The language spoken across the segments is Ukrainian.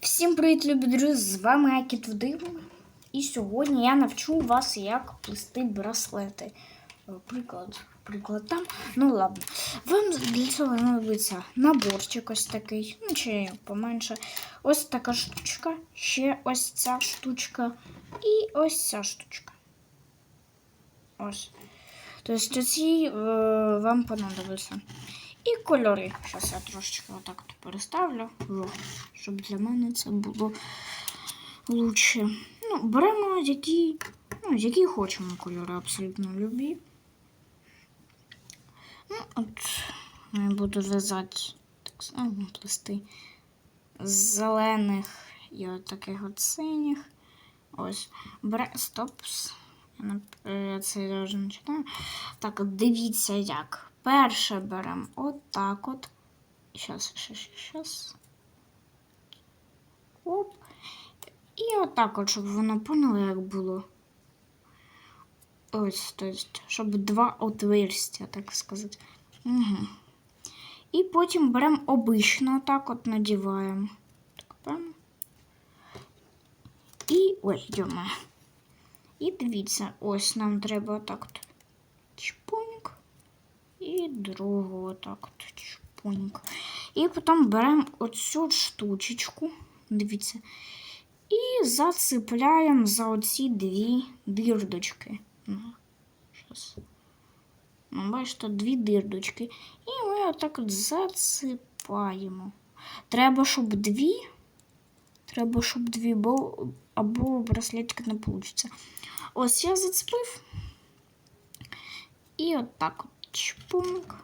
Всім привіт, любі друзі! З вами Акіт Вдиво. І сьогодні я навчу вас, як плести браслети. Е, Приклад, приклад там. Ну ладно. Вам для цього знадобиться наборчик ось такий, ну чи поменше. Ось така штучка, ще ось ця штучка і ось ця штучка. Ось. Тобто ці е, вам понадобиться. І кольори. Зараз я трошечки отак от переставлю, щоб для мене це було лучше. Ну, беремо які, ну, які хочемо кольори, абсолютно любі. Ну, от я буду в'язати так само плести з зелених і от таких от синіх. Ось. Бере. Стопс. Я е, Це я вже не читаю. Так, дивіться як. Перше беремо отак от. Щас, щас, щас. Оп. І отак от, щоб воно поняло, як було. Ось, тобто, щоб два отверстя, так сказати. Угу. І потім беремо обично, отак от надіваємо. Так, прямо. І. Ой, йома. І дивіться, ось нам треба отак от. Чпуньк. І другу отак от чпуньк. І потім беремо оцю штучечку. Дивіться. І зацепляємо за оці дві дирдочки. Ну. Ну, бачите, дві дирдочки. І ми отак от зацепаємо. Треба, щоб дві. Треба, щоб дві, бо або браслетик не вийде. Ось я зацепив. І отак от чпунк.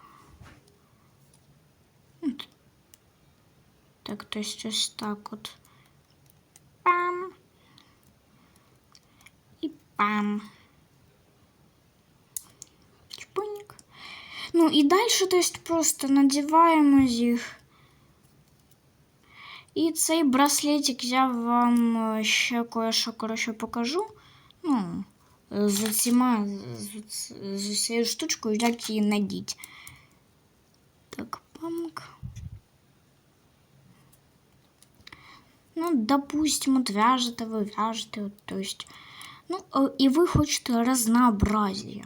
От. Так, то есть ось так от. Пам. І пам. Чпуньк. Ну і далі, то есть просто надіваємо їх. І цей браслетик я вам е, ще кое-що коротше покажу. Ну, з усіма з, цією штучкою, як її надіть. Так, памк. Ну, допустим, от вяжете, ви вяжете, от, то есть, ну, і ви хочете разнообразія.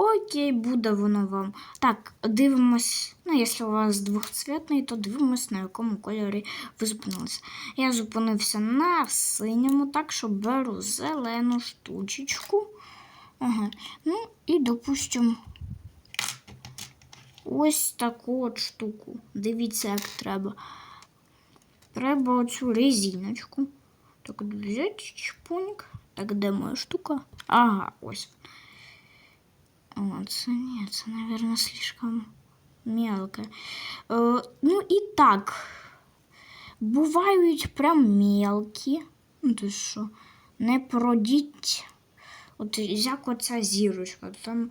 Окей, буде воно вам. Так, дивимось. Ну, якщо у вас двохцвітний, то дивимось, на якому кольорі ви зупинилися. Я зупинився на синьому, так що беру зелену штучечку. Ага. Ну, і допустимо ось таку от штуку. Дивіться, як треба. Треба оцю резиночку. Так, взяти чпуньк. Так, де моя штука? Ага, ось. Це ні, це, слишком мелко. Е, ну і так. Бувають прям мелкі. Ну, то що, не продіть. От як оця зірочка. Там,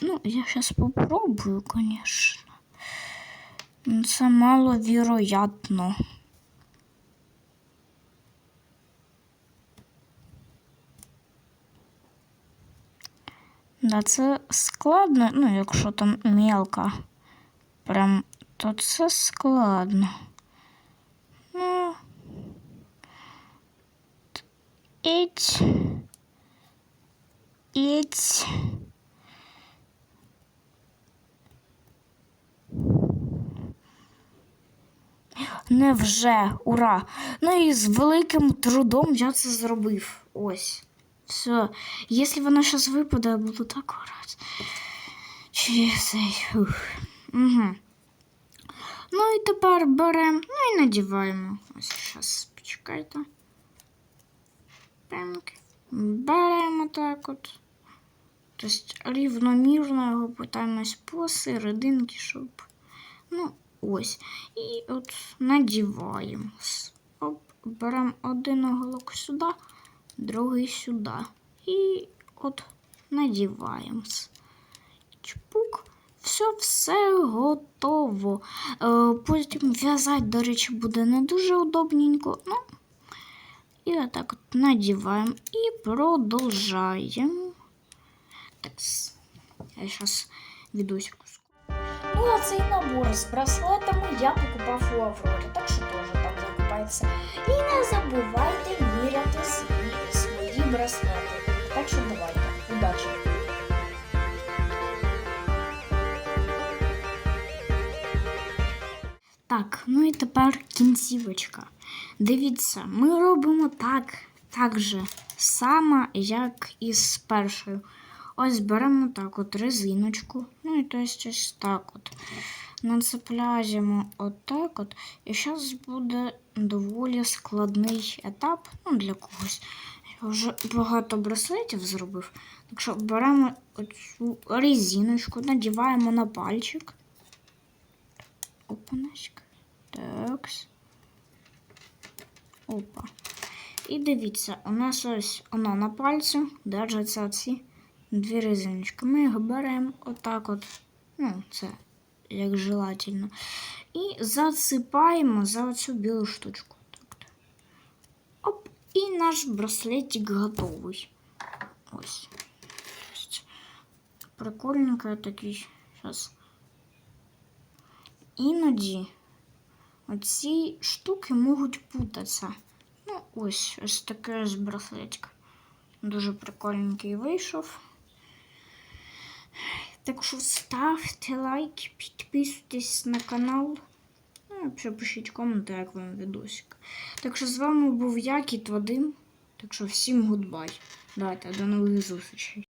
ну, я зараз попробую, конечно. Ну, Це маловіроятно. Да, це складно, ну, якщо там мелко. Прям, то це складно. Ну. Іть. Іть. Невже, ура! Ну і з великим трудом я це зробив. Ось. Все. Якщо вона зараз випаде, я буду так цей. Ух. Угу. Ну і тепер беремо, ну і надіваємо. Ось зараз почекайте. Пенк. Беремо так от. Тобто рівномірно його питаємось посерединки, щоб. Ну, ось. І от надіваємо. Оп, беремо один оголок сюди другий сюди. І от надіваємо. Чпук. Все, все готово. Е, потім в'язати, до речі, буде не дуже удобненько. Ну, і отак от надіваємо і продовжаємо. Так, я зараз відосик. Ну, а цей набор з браслетами я покупав у Аврорі, так що теж там закупайте подобається. І не забувайте міряти свої, свої браслети. Так що давайте. Удачі! Так, ну і тепер кінцівочка. Дивіться, ми робимо так, так же само, як і з першою. Ось беремо так от резиночку. Ну і то ось так от. Нацепляємо отак от. І зараз буде доволі складний етап ну, для когось. Вже багато браслетів зробив. Так що беремо оцю резиночку, надіваємо на пальчик. Опаночка. Такс. Опа. І дивіться, у нас ось воно на пальці держаться ці дві резиночки. Ми їх беремо отак от. Ну, це як желательно. І засипаємо за оцю білу штучку. І наш браслетик готовий. Ось. Прикольненько такий. Зараз. Іноді оці штуки можуть путатися. Ну, ось, ось таке ось браслетик. Дуже прикольненький вийшов. Так що ставте лайк, підписуйтесь на канал. І взагалі пишіть коменти, як вам відосик. Так що з вами був я, Кіт Вадим. Так що всім гудбай. Давайте, до нових зустрічей.